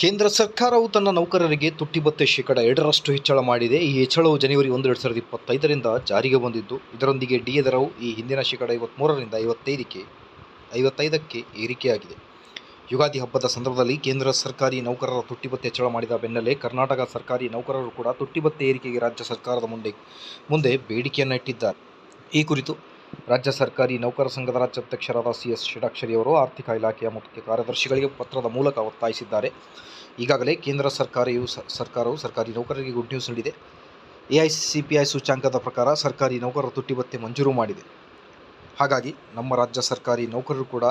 ಕೇಂದ್ರ ಸರ್ಕಾರವು ತನ್ನ ನೌಕರರಿಗೆ ತುಟ್ಟಿಬತ್ತೆ ಶೇಕಡ ಎರಡರಷ್ಟು ಹೆಚ್ಚಳ ಮಾಡಿದೆ. ಈ ಹೆಚ್ಚಳವು ಜನವರಿ ಒಂದು, ಎರಡು ಸಾವಿರದ ಇಪ್ಪತ್ತೈದರಿಂದ ಜಾರಿಗೆ ಬಂದಿದ್ದು, ಇದರೊಂದಿಗೆ ಡಿ ಎ ದರವು ಈ ಹಿಂದಿನ ಶೇಕಡ ಐವತ್ತ್ಮೂರರಿಂದ ಐವತ್ತೈದಕ್ಕೆ ಐವತ್ತೈದಕ್ಕೆ ಏರಿಕೆಯಾಗಿದೆ. ಯುಗಾದಿ ಹಬ್ಬದ ಸಂದರ್ಭದಲ್ಲಿ ಕೇಂದ್ರ ಸರ್ಕಾರಿ ನೌಕರರ ತುಟ್ಟಿಬತ್ತೆ ಹೆಚ್ಚಳ ಮಾಡಿದ ಬೆನ್ನಲ್ಲೇ ಕರ್ನಾಟಕ ಸರ್ಕಾರಿ ನೌಕರರು ಕೂಡ ತುಟ್ಟಿಬತ್ತೆ ಏರಿಕೆಗೆ ರಾಜ್ಯ ಸರ್ಕಾರದ ಮುಂದೆ ಮುಂದೆ ಬೇಡಿಕೆಯನ್ನು ಇಟ್ಟಿದ್ದಾರೆ. ಈ ಕುರಿತು ರಾಜ್ಯ ಸರ್ಕಾರಿ ನೌಕರ ಸಂಘದ ರಾಜ್ಯಾಧ್ಯಕ್ಷರಾದ ಸಿ ಎಸ್ ಷಡಾಕ್ಷರಿಯವರು ಆರ್ಥಿಕ ಇಲಾಖೆಯ ಮುಖ್ಯ ಕಾರ್ಯದರ್ಶಿಗಳಿಗೆ ಪತ್ರದ ಮೂಲಕ ಒತ್ತಾಯಿಸಿದ್ದಾರೆ. ಈಗಾಗಲೇ ಕೇಂದ್ರ ಸರ್ಕಾರವು ಸರ್ಕಾರವು ಸರ್ಕಾರಿ ನೌಕರರಿಗೆ ಗುಡ್ ನ್ಯೂಸ್ ನೀಡಿದೆ. ಎಐಸಿಪಿಐ ಸೂಚ್ಯಾಂಕದ ಪ್ರಕಾರ ಸರ್ಕಾರಿ ನೌಕರರ ತುಟ್ಟಿ ಭತ್ಯೆ ಮಂಜೂರು ಮಾಡಿದೆ. ಹಾಗಾಗಿ ನಮ್ಮ ರಾಜ್ಯ ಸರ್ಕಾರಿ ನೌಕರರು ಕೂಡ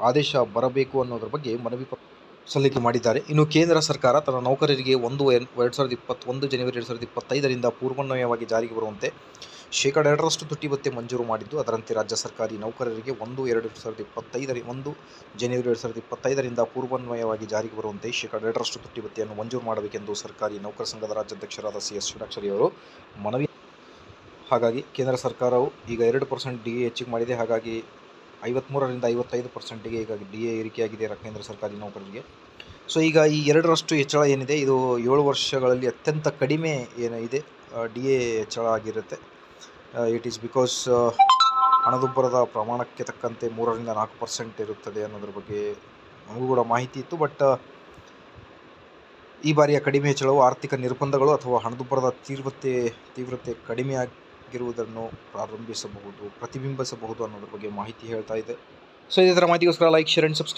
ಆದೇಶ ಬರಬೇಕು ಅನ್ನೋದ್ರ ಬಗ್ಗೆ ಮನವಿ ಪತ್ರ ಸಲ್ಲಿಕೆ ಮಾಡಿದ್ದಾರೆ. ಇನ್ನು ಕೇಂದ್ರ ಸರ್ಕಾರ ತನ್ನ ನೌಕರರಿಗೆ ಒಂದು ಎರಡು ಸಾವಿರದ ಇಪ್ಪತ್ತೊಂದು ಜನವರಿ ಎರಡು ಸಾವಿರದ ಇಪ್ಪತ್ತೈದರಿಂದ ಪೂರ್ವನ್ವಯವಾಗಿ ಜಾರಿಗೆ ಬರುವಂತೆ ಶೇಕಡ ಎರಡರಷ್ಟು ತುಟ್ಟಿ ಭತ್ಯೆ ಮಂಜೂರು ಮಾಡಿದ್ದು. ಅದರಂತೆ ರಾಜ್ಯ ಸರ್ಕಾರಿ ನೌಕರರಿಗೆ ಒಂದು, ಎರಡು ಎರಡು ಸಾವಿರದ ಇಪ್ಪತ್ತೈದರ, ಒಂದು ಜನವರಿ ಎರಡು ಸಾವಿರದ ಇಪ್ಪತ್ತೈದರಿಂದ ಪೂರ್ವನ್ವಯವಾಗಿ ಜಾರಿಗೆ ಬರುವಂತೆ ಶೇಕಡ ಎರಡರಷ್ಟು ತುಟ್ಟಿ ಭತ್ಯೆಯನ್ನು ಮಂಜೂರು ಮಾಡಬೇಕೆಂದು ಸರ್ಕಾರಿ ನೌಕರ ಸಂಘದ ರಾಜ್ಯಾಧ್ಯಕ್ಷರಾದ ಸಿ ಎಸ್ ಷಡಾಕ್ಷರಿ ಅವರು ಮನವಿ ಹಾಗಾಗಿ ಕೇಂದ್ರ ಸರ್ಕಾರವು ಈಗ ಎರಡು ಪರ್ಸೆಂಟ್ ಡಿ ಹೆಚ್ಚಿಗೆ ಮಾಡಿದೆ. ಹಾಗಾಗಿ ಐವತ್ತ್ಮೂರರಿಂದ ಐವತ್ತೈದು ಪರ್ಸೆಂಟಿಗೆ ಈಗ ಡಿ ಎ ಏರಿಕೆಯಾಗಿದೆ ಕೇಂದ್ರ ಸರ್ಕಾರಿ ನೌಕರರಿಗೆ. ಸೊ ಈಗ ಈ ಎರಡರಷ್ಟು ಹೆಚ್ಚಳ ಏನಿದೆ, ಇದು ಏಳು ವರ್ಷಗಳಲ್ಲಿ ಅತ್ಯಂತ ಕಡಿಮೆ ಏನಿದೆ ಡಿ ಎ ಹೆಚ್ಚಳ ಆಗಿರುತ್ತೆ. ಇಟ್ ಈಸ್ ಬಿಕಾಸ್ ಹಣದುಬ್ಬರದ ಪ್ರಮಾಣಕ್ಕೆ ತಕ್ಕಂತೆ ಮೂರರಿಂದ ನಾಲ್ಕು ಪರ್ಸೆಂಟ್ ಇರುತ್ತದೆ ಅನ್ನೋದ್ರ ಬಗ್ಗೆ ನಮಗೂ ಕೂಡ ಮಾಹಿತಿ ಇತ್ತು. ಬಟ್ ಈ ಬಾರಿಯ ಕಡಿಮೆ ಹೆಚ್ಚಳವು ಆರ್ಥಿಕ ನಿರ್ಬಂಧಗಳು ಅಥವಾ ಹಣದುಬ್ಬರದ ತೀವ್ರತೆ ತೀವ್ರತೆ ಕಡಿಮೆ ಆಗಿರುವುದನ್ನು ಪ್ರಾರಂಭಿಸಬಹುದು, ಪ್ರತಿಬಿಂಬಿಸಬಹುದು ಅನ್ನೋದ್ರ ಬಗ್ಗೆ ಮಾಹಿತಿ ಹೇಳ್ತಾ ಇದೆ. ಸೊ ಇದೇ ಮಾಹಿತಿಗೋಸ್ಕರ ಲೈಕ್ ಶೇರ್ ಅಂಡ್ ಸಬ್ಸ್ಕ್ರೈಬ್